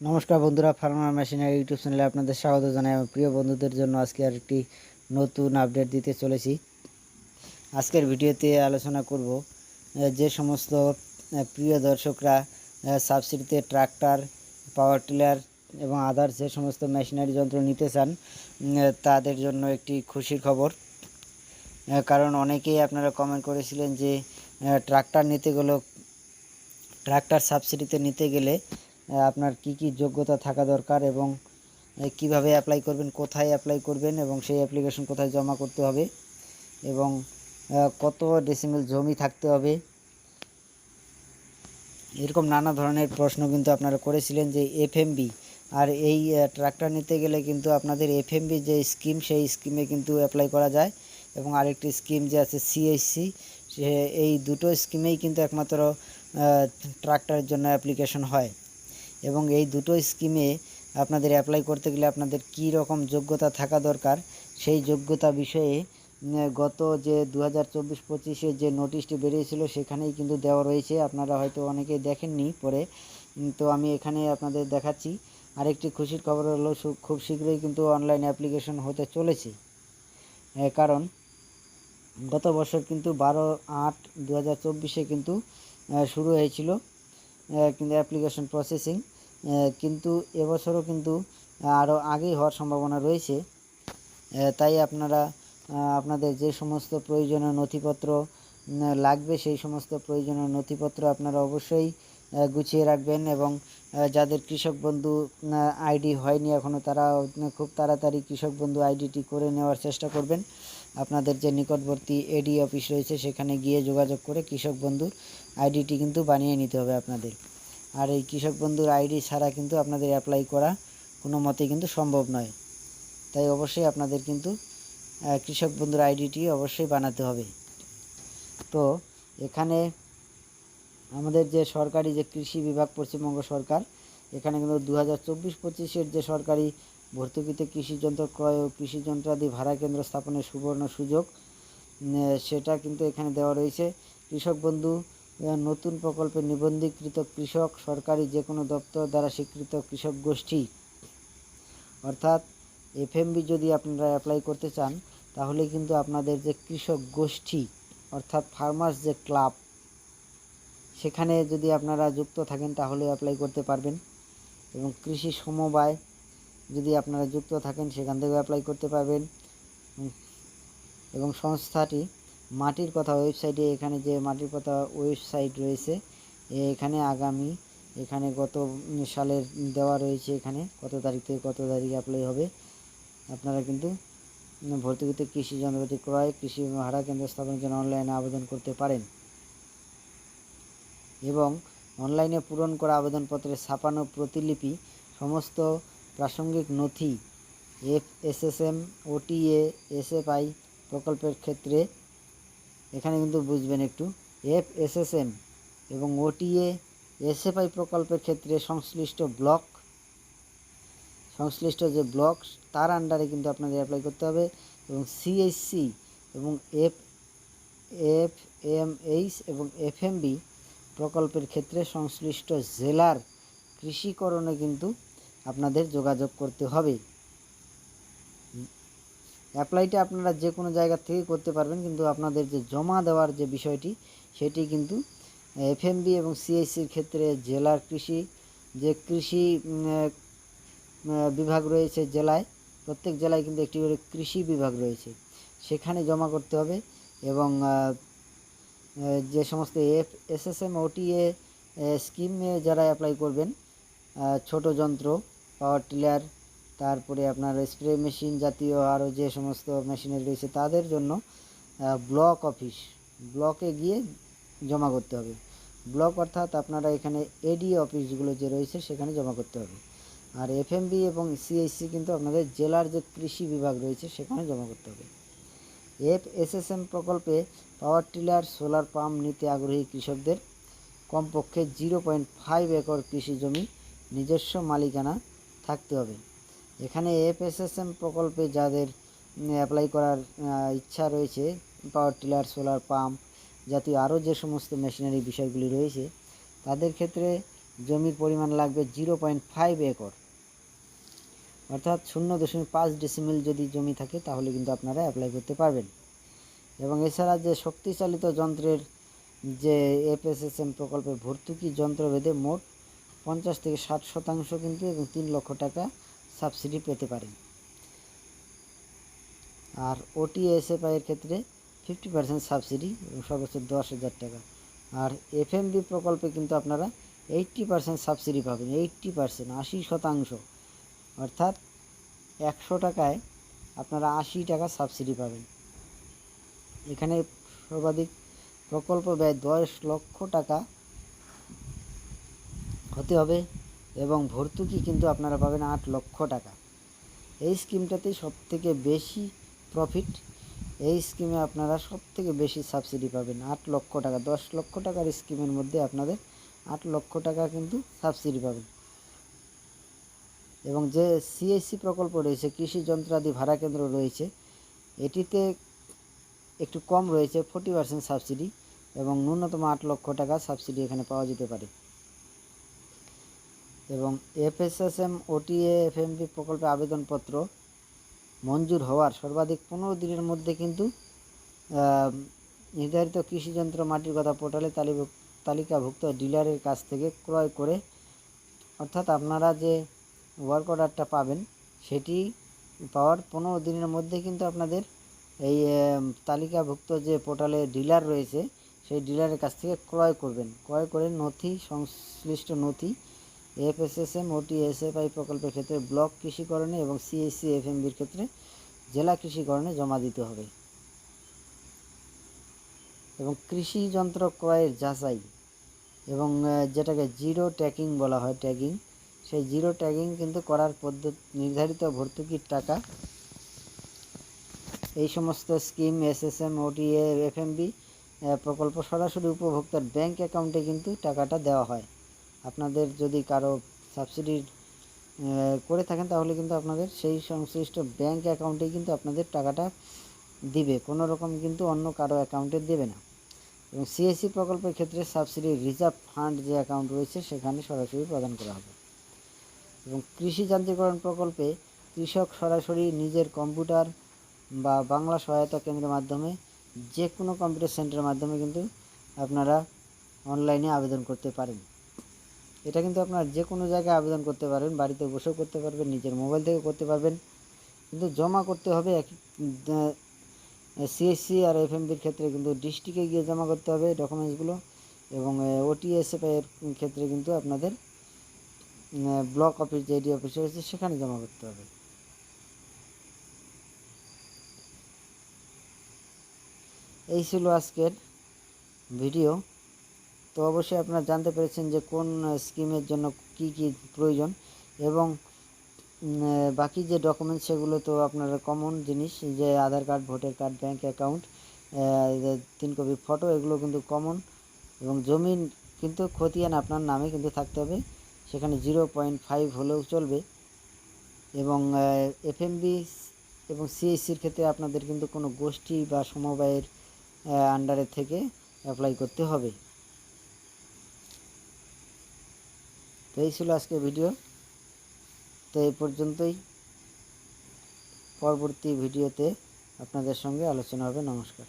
নমস্কার বন্ধুরা ফার্মার মেশিনের ইউটিউব চ্যানেলে আপনাদের স্বাগত জানাই। আমার প্রিয় বন্ধুদের জন্য আজকে আর একটি নতুন আপডেট দিতে চলেছি। আজকের ভিডিওতে আলোচনা করব যে সমস্ত প্রিয় দর্শকরা সাবসিডিতে ট্রাক্টর পাওয়ার টিলার এবং আদার্স যে সমস্ত মেশিনারি যন্ত্র নিতে চান তাদের জন্য একটি খুশির খবর। কারণ অনেকেই আপনারা কমেন্ট করেছিলেন যে ট্রাক্টর নিতে গেলেও ট্রাক্টর সাবসিডিতে নিতে গেলে আপনার কি কি যোগ্যতা থাকা দরকার এবং কীভাবে অ্যাপ্লাই করবেন, কোথায় অ্যাপ্লাই করবেন এবং সেই অ্যাপ্লিকেশন কোথায় জমা করতে হবে এবং কত ডেসিমেল জমি থাকতে হবে। এরকম নানা ধরনের প্রশ্ন কিন্তু আপনারা করেছিলেন যে এফএমবি আর এই ট্রাক্টর নিতে গেলে কিন্তু আপনাদের এফএমবি যে স্কিম সেই স্কিমে কিন্তু অ্যাপ্লাই করা যায় এবং আরেকটি স্কিম যে আছে সিএসসি সে, এই দুটো স্কিমেই কিন্তু একমাত্র ট্রাক্টরের জন্য অ্যাপ্লিকেশন হয়। এবং এই দুটো স্কিমে আপনাদের অ্যাপ্লাই করতে গেলে আপনাদের কী রকম যোগ্যতা থাকা দরকার, সেই যোগ্যতা বিষয়ে গত যে দু হাজার চব্বিশ পঁচিশে যে নোটিশটি বেরিয়েছিল সেখানেই কিন্তু দেওয়া রয়েছে। আপনারা হয়তো অনেকেই দেখেননি পরে। তো আমি এখানে আপনাদের দেখাচ্ছি। আরেকটি খুশির খবর হলো খুব শীঘ্রই কিন্তু অনলাইন অ্যাপ্লিকেশন হতে চলেছে। কারণ গত বছর কিন্তু বারো আট দু হাজার চব্বিশে কিন্তু শুরু হয়েছিল কিন্তু অ্যাপ্লিকেশন প্রসেসিং কিন্তু এবছরও কিন্তু আরও আগেই হওয়ার সম্ভাবনা রয়েছে। তাই আপনারা আপনাদের যে সমস্ত প্রয়োজনীয় নথিপত্র লাগবে, সেই সমস্ত প্রয়োজনীয় নথিপত্র আপনারা অবশ্যই গুছিয়ে রাখবেন এবং যাদের কৃষক বন্ধু আইডি হয়নি এখনও তারা খুব তাড়াতাড়ি কৃষক বন্ধু আইডিটি করে নেওয়ার চেষ্টা করবেন। আপনাদের যে নিকটবর্তী এডি অফিস রয়েছে, সেখানে গিয়ে যোগাযোগ করে কৃষক বন্ধুর আইডিটি কিন্তু বানিয়ে নিতে হবে আপনাদের। আর এই কৃষক বন্ধুর আইডি ছাড়া কিন্তু আপনাদের অ্যাপ্লাই করা কোনো মতেই কিন্তু সম্ভব নয়। তাই অবশ্যই আপনাদের কিন্তু কৃষক বন্ধুর আইডিটি অবশ্যই বানাতে হবে। তো এখানে আমাদের যে সরকারি যে কৃষি বিভাগ, পশ্চিমবঙ্গ সরকার, এখানে কিন্তু দু হাজার চব্বিশ পঁচিশের যে সরকারি ভর্তুকিতে কৃষি যন্ত্র ক্রয় ও কৃষি যন্ত্রাদি ভাড়া কেন্দ্র স্থাপনের সুবর্ণ সুযোগ সেটা কিন্তু এখানে দেওয়া রয়েছে। কৃষক বন্ধু আহ, নতুন প্রকল্পে নিবন্ধীকৃত কৃষক সরকারি যে কোনো দপ্তর দ্বারা স্বীকৃত কৃষক গোষ্ঠী। অর্থাৎ এফএমবি যদি আপনারা অ্যাপ্লাই করতে চান তাহলে কিন্তু আপনাদের যে কৃষক গোষ্ঠী অর্থাৎ ফার্মার্স যে ক্লাব সেখানে যদি আপনারা যুক্ত থাকেন তাহলে অ্যাপ্লাই করতে পারবেন। এবং কৃষি সমবায় যদি আপনারা যুক্ত থাকেন সেখান থেকেও অ্যাপ্লাই করতে পারবেন। এবং সংস্থাটি মাটির কথা ওয়েবসাইটে এখানে যে মাটির কথা ওয়েবসাইট রয়েছে এখানে আগামী, এখানে গত সালের দেওয়া রয়েছে এখানে, কত তারিখ থেকে কত তারিখ অ্যাপ্লাই হবে, আপনারা কিন্তু ভর্তুকিতে কৃষি যন্ত্রপাতি ক্রয়, কৃষি ভাড়া কেন্দ্র স্থাপনের জন্য অনলাইনে আবেদন করতে পারেন। এবং অনলাইনে পূরণ করা আবেদনপত্রের ছাপানো প্রতিলিপি, সমস্ত প্রাসঙ্গিক নথি F S S M OTA SFI প্রকল্পের ক্ষেত্রে এখানে কিন্তু বুঝবেন একটু। এফ এসএসএম এবং ওটিএ এসএফআই প্রকল্পের ক্ষেত্রে সংশ্লিষ্ট ব্লক, সংশ্লিষ্ট যে ব্লক, তার আন্ডারে কিন্তু আপনাদের অ্যাপ্লাই করতে হবে এবং সিএসসি এবং এফ এফ এম এইচ এবং এফএমবি প্রকল্পের ক্ষেত্রে সংশ্লিষ্ট জেলার কৃষিকরণে কিন্তু আপনাদের যোগাযোগ করতে হবে। অ্যাপ্লাইটা আপনারা যে কোনো জায়গা থেকে করতে পারবেন, কিন্তু আপনাদের যে জমা দেওয়ার যে বিষয়টি, সেটি কিন্তু এফএমবি এবং সিএসসির ক্ষেত্রে জেলার কৃষি, যে কৃষি বিভাগ রয়েছে জেলায়, প্রত্যেক জেলায় কিন্তু একটি করে কৃষি বিভাগ রয়েছে। সেখানে জমা করতে হবে এবং যে সমস্ত এফ এসএসএম ওটিএ স্কিমে যারা অ্যাপ্লাই করবেন ছোট যন্ত্র পাওয়ার টিলার তারপরে আপনার স্প্রে মেশিন জাতীয় আরও যে সমস্ত মেশিনারি রয়েছে তাদের জন্য ব্লক অফিস ব্লকে গিয়ে জমা করতে হবে। ব্লক অর্থাৎ আপনারা এখানে এডি অফিসগুলো যে রয়েছে সেখানে জমা করতে হবে। আর এফএমবি এবং সিএসসি কিন্তু আপনাদের জেলার যে কৃষি বিভাগ রয়েছে সেখানে জমা করতে হবে। এফ এসএসএম প্রকল্পে পাওয়ার টিলার সোলার পাম্প নিতে আগ্রহী কৃষকদের কমপক্ষে জিরো পয়েন্ট ফাইভ একর কৃষি জমি নিজস্ব মালিকানা থাকতে হবে। এখানে এফএসএসএম প্রকল্পে যাদের অ্যাপ্লাই করার ইচ্ছা রয়েছে পাওয়ার টিলার সোলার পাম্প জাতীয় আরও যে সমস্ত মেশিনারি বিষয়গুলি রয়েছে, তাদের ক্ষেত্রে জমির পরিমাণ লাগবে জিরো পয়েন্ট ফাইভ একর। অর্থাৎ শূন্য দশমিক পাঁচ ডিসিমিল যদি জমি থাকে, তাহলে কিন্তু আপনারা অ্যাপ্লাই করতে পারবেন। এবং এছাড়া যে শক্তিচালিত যন্ত্রের যে এফএসএসএম প্রকল্পে ভর্তুকি যন্ত্র বেঁধে মোট পঞ্চাশ থেকে ষাট শতাংশ কিন্তু এবং তিন লক্ষ টাকা সাবসিডি পেতে পারেন আর ওটিএসএফআই এর ক্ষেত্রে ফিফটি পার্সেন্ট সাবসিডি, সর্বোচ্চ দশ হাজার টাকা। আর এফএমবি প্রকল্পে কিন্তু আপনারা এইট্টি পার্সেন্ট সাবসিডি পাবেন এইট্টি পার্সেন্ট আশি শতাংশ। অর্থাৎ একশো টাকায় আপনারা আশি টাকা সাবসিডি পাবেন। এখানে সর্বাধিক প্রকল্প ব্যয় দশ লক্ষ টাকা হতে হবে। এবং ভর্তুকি কিন্তু আপনারা পাবেন আট লক্ষ টাকা। এই স্কিমটাতে সব থেকে বেশি প্রফিট এই স্কিমে আপনারা সব থেকে বেশি সাবসিডি পাবেন। আট লক্ষ টাকা, দশ লক্ষ টাকার স্কিমের মধ্যে আপনাদের আট লক্ষ টাকা কিন্তু সাবসিডি পাবেন। এবং যে সিএসসি প্রকল্প রয়েছে, কৃষি যন্ত্রাদি ভাড়া কেন্দ্র রয়েছে, এটিতে একটু কম রয়েছে ফোর্টি পার্সেন্ট সাবসিডি এবং ন্যূনতম আট লক্ষ টাকা সাবসিডি এখানে পাওয়া যেতে পারে। এবং এফএসএসএম, ওটিএ এফএমপি প্রকল্পে আবেদনপত্র মঞ্জুর হওয়ার সর্বাধিক পনেরো দিনের মধ্যে কিন্তু নির্ধারিত কৃষিযন্ত্র মাটির কথা পোর্টালে তালিকাভুক্ত ডিলারের কাছ থেকে ক্রয় করে, অর্থাৎ আপনারা যে ওয়ার্ক অর্ডারটা পাবেন, সেটি পাওয়ার পনেরো দিনের মধ্যে কিন্তু আপনাদের এই তালিকাভুক্ত যে পোর্টালে ডিলার রয়েছে, সেই ডিলারের কাছ থেকে ক্রয় করবেন। ক্রয় করে নথি, সংশ্লিষ্ট নথি এফএসএসএম ওটি এসএফআই প্রকল্পের ক্ষেত্রে ব্লক কৃষিকরণে এবং সিএসসি, এফএমবির ক্ষেত্রে জেলা কৃষিকরণে জমা দিতে হবে। এবং কৃষি যন্ত্র ক্রয়ের যাচাই এবং যেটাকে জিরো ট্যাগিং বলা হয়, ট্যাগিং, সেই জিরো ট্যাগিং কিন্তু করার পদ্ধতি, নির্ধারিত ভর্তুকির টাকা, এই সমস্ত স্কিম, এসএসএম, ওটিএ, এফএমবি প্রকল্প সরাসরি উপভোক্তার ব্যাংক অ্যাকাউন্টে কিন্তু টাকাটা দেওয়া হয়। আপনাদের যদি কারও সাবসিডি করে থাকেন, তাহলে কিন্তু আপনাদের সেই সংশ্লিষ্ট ব্যাংক অ্যাকাউন্টে কিন্তু আপনাদের টাকাটা দিবে। কোনো রকম কিন্তু অন্য কারও অ্যাকাউন্টে দেবে না। এবং সিএসসি প্রকল্পের ক্ষেত্রে সাবসিডি রিজার্ভ ফান্ড যে অ্যাকাউন্ট রয়েছে, সেখানে সরাসরি প্রদান করা হবে। এবং কৃষি যান্ত্রিকরণ প্রকল্পে কৃষক সরাসরি নিজের কম্পিউটার বা বাংলা সহায়তা কেন্দ্রের মাধ্যমে যে কোনো কম্পিউটার সেন্টারের মাধ্যমে কিন্তু আপনারা অনলাইনে আবেদন করতে পারেন। এটা কিন্তু আপনার যে কোনো জায়গায় আবেদন করতে পারবেন বাড়িতে বসেও করতে পারবেন, নিজের মোবাইল থেকে করতে পারবেন। কিন্তু জমা করতে হবে এক সিএসসি আর এফএমবির ক্ষেত্রে কিন্তু ডিস্ট্রিক্টে গিয়ে জমা করতে হবে ডকুমেন্টসগুলো এবং ওটিএসএফ ক্ষেত্রে কিন্তু আপনাদের ব্লক অফিস যে এডি অফিস রয়েছে, সেখানে জমা করতে হবে। এই ছিল আজকের ভিডিও। তো অবশ্যই আপনারা জানতে পেরেছেন যে কোন স্কিমের জন্য কি কি প্রয়োজন এবং বাকি যে ডকুমেন্টস সেগুলো তো আপনার কমন জিনিস, যে Aadhaar card, voter card bank account তিন কপি ফটো এগুলো কিন্তু কমন এবং জমিন কিন্তু খতিয়ান আপনার নামে কিন্তু থাকতে হবে। সেখানে জিরো পয়েন্ট ফাইভ হলেও চলবে এবং এফএমবি এবং সিএসসির ক্ষেত্রে আপনাদের কিন্তু কোনো গোষ্ঠী বা সমবায়ের আন্ডারে থেকে অ্যাপ্লাই করতে হবে। তো এই ছিল আজকে ভিডিও। তো এই পর্যন্তই। পরবর্তী ভিডিওতে আপনাদের সঙ্গে আলোচনা হবে। নমস্কার।